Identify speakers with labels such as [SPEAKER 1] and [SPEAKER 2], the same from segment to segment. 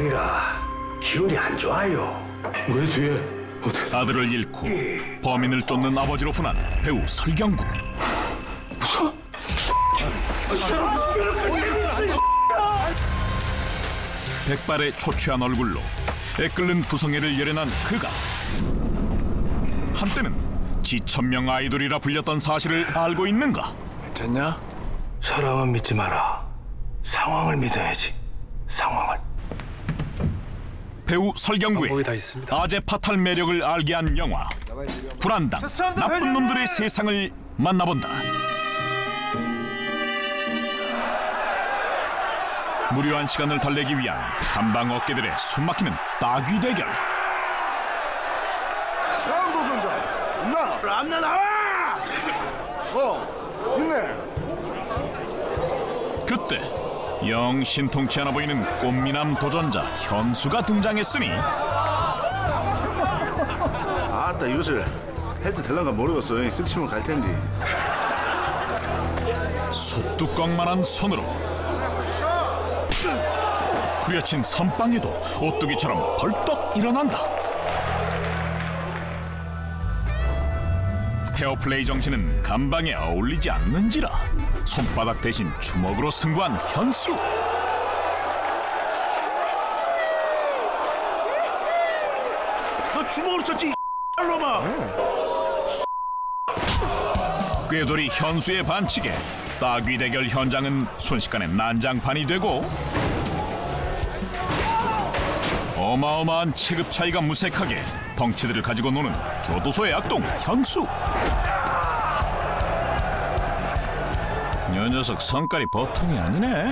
[SPEAKER 1] 동이가 기운이 안 좋아요.
[SPEAKER 2] 왜 뒤에?
[SPEAKER 3] 아들을 잃고 범인을 쫓는 아버지로 분한 배우 설경구. 백발의 초췌한 얼굴로 애끓는 구성애를 열연한 그가 한때는 지천명 아이돌이라 불렸던 사실을 알고 있는가?
[SPEAKER 1] 괜찮냐? 사람은 믿지 마라. 상황을 믿어야지. 상황을.
[SPEAKER 3] 배우 설경구의. 아재 파탈 매력을 알게 한 영화. 불안당 나쁜 놈들의 세상을 만나본다. 무료한 시간을 달래기 위한 한방 어깨들의 숨막히는 따귀 대결.
[SPEAKER 4] 다음 도전자 나.
[SPEAKER 1] ram나 나와!
[SPEAKER 4] 어, 있네.
[SPEAKER 3] 그때 영 신통치 않아 보이는 꽃미남 도전자 현수가 등장했으니
[SPEAKER 5] 아따 이것을 해도 될란가 모르겠어 쓱치면 갈 텐데
[SPEAKER 3] 솥뚜껑만한 손으로 후려친 선빵에도 오뚜기처럼 벌떡 일어난다. 페어플레이 정신은 감방에 어울리지 않는지라 손바닥 대신 주먹으로 승부한 현수.
[SPEAKER 1] 너 주먹으로 쳤지, 놈아!
[SPEAKER 3] 꾀돌이 현수의 반칙에 따귀 대결 현장은 순식간에 난장판이 되고 어마어마한 체급 차이가 무색하게 덩치들을 가지고 노는 교도소의 악동 현수 여 녀석 성깔이 보통이 아니네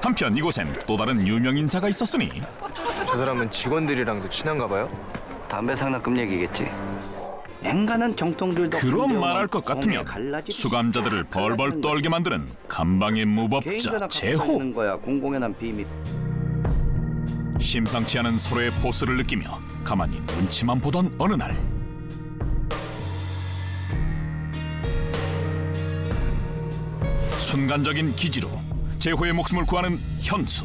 [SPEAKER 3] 한편 이곳엔 또 다른 유명 인사가 있었으니
[SPEAKER 6] 저 사람은 직원들이랑도 친한가 봐요?
[SPEAKER 7] 담배 상납금 얘기겠지. 앵간한 정통들도
[SPEAKER 3] 그런 말할 것 같으면 수감자들을 벌벌 떨게 만드는 감방의 무법자 제호. 심상치 않은 서로의 포스를 느끼며 가만히 눈치만 보던 어느 날. 순간적인 기지로 제호의 목숨을 구하는 현수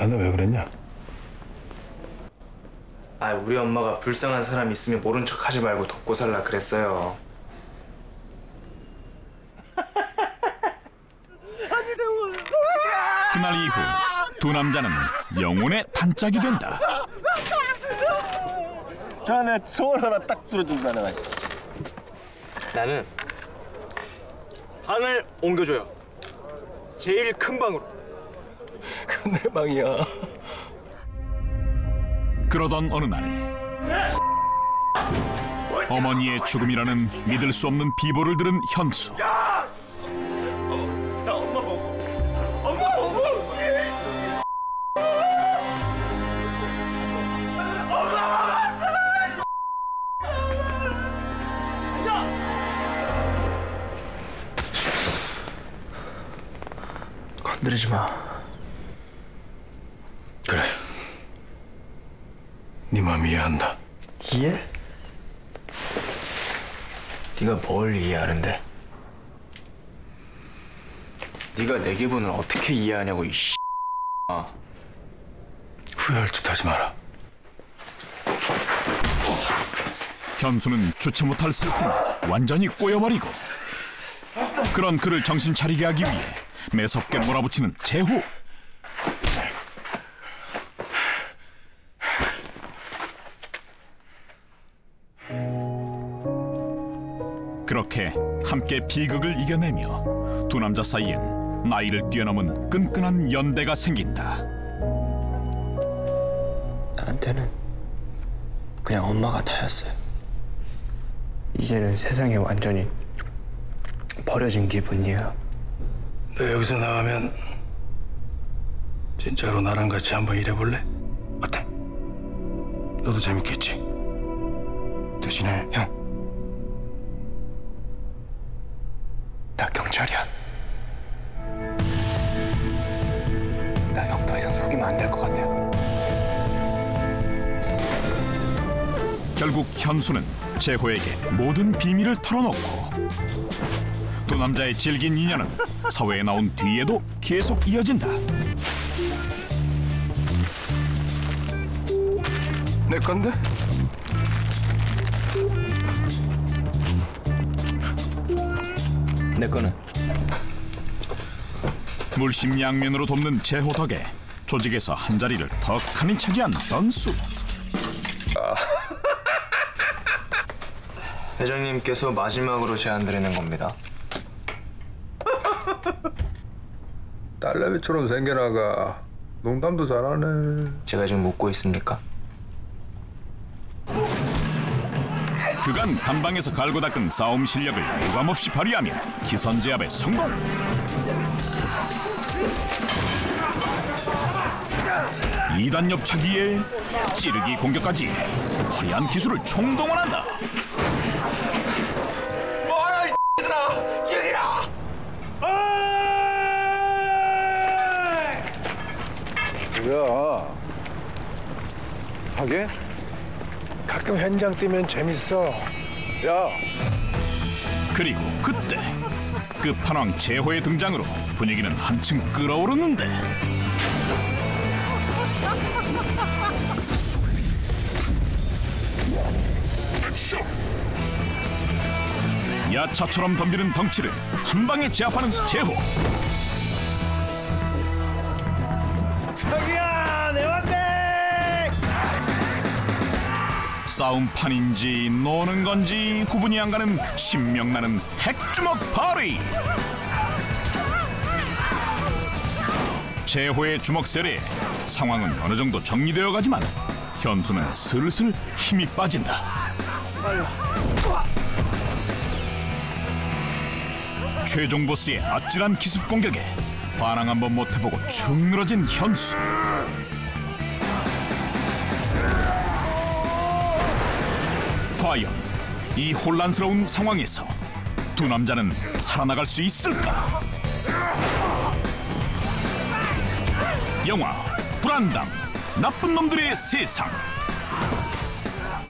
[SPEAKER 1] 야, 너왜 그랬냐?
[SPEAKER 6] 아 우리 엄마가 불쌍한 사람 있으면 모른 척 하지 말고 돕고 살라 그랬어요.
[SPEAKER 3] 그날 이후 두 남자는 영혼의 단짝이 된다
[SPEAKER 2] 자네 소원 하나 딱 들어준다 내가
[SPEAKER 6] 나는 방을 옮겨줘요. 제일 큰 방으로.
[SPEAKER 1] 내 방이야.
[SPEAKER 3] 그러던 어느 날 어머니의 죽음이라는 믿을 수 없는 비보를 들은 현수.
[SPEAKER 6] 건드리지 마.
[SPEAKER 1] 그래. 네 마음 이해한다.
[SPEAKER 6] 이해? 네가 뭘 이해하는데? 네가 내 기분을 어떻게 이해하냐고 이 씨. 아.
[SPEAKER 1] 후회할 짓 하지 마라.
[SPEAKER 3] 현수는 주체 못할 슬픔 완전히 꼬여버리고 그런 그를 정신 차리게 하기 위해 매섭게 몰아붙이는 제호 그렇게 함께 비극을 이겨내며 두 남자 사이엔 나이를 뛰어넘은 끈끈한 연대가 생긴다
[SPEAKER 8] 나한테는 그냥 엄마 같아였어요. 이제는 세상에 완전히 버려진 기분이에요.
[SPEAKER 1] 너 여기서 나가면 진짜로 나랑 같이 한번 일해볼래? 어때? 너도 재밌겠지? 대신에
[SPEAKER 8] 형, 나 경찰이야. 나 형 더 이상 속이면 안 될 것 같아요.
[SPEAKER 3] 결국 현수는 재호에게 모든 비밀을 털어놓고 두 남자의 질긴 인연은 사회에 나온 뒤에도 계속 이어진다.
[SPEAKER 1] 내 건데?
[SPEAKER 8] 내 거는
[SPEAKER 3] 물심양면으로 돕는 재호 덕에 조직에서 한 자리를 더 칸이 차지한 던수.
[SPEAKER 8] 회장님께서 마지막으로 제안 드리는 겁니다.
[SPEAKER 9] 딸내미처럼 생겨나가 농담도 잘하네.
[SPEAKER 8] 제가 지금 묻고 있습니까?
[SPEAKER 3] 그간 감방에서 갈고 닦은 싸움 실력을 유감없이 발휘하며 기선제압에 성공. 이단 옆차기에 찌르기 공격까지 화려한 기술을 총동원한다.
[SPEAKER 1] 뭐야? 하게? 가끔 현장 뛰면 재밌어. 야,
[SPEAKER 3] 그리고 그때 끝판왕 재호의 등장으로 분위기는 한층 끓어오르는데 야차처럼 덤비는 덩치를 한 방에 제압하는 재호
[SPEAKER 1] 자기야, 내 왔네.
[SPEAKER 3] 싸움판인지 노는 건지 구분이 안 가는 신명나는 핵주먹 파리. 재호의 주먹 세례에 상황은 어느 정도 정리되어 가지만 현수는 슬슬 힘이 빠진다. 최종 보스의 아찔한 기습 공격에 반항 한번 못 해보고 축 늘어진 현수 과연 이 혼란스러운 상황에서 두 남자는 살아나갈 수 있을까? 영화 불안당 나쁜 놈들의 세상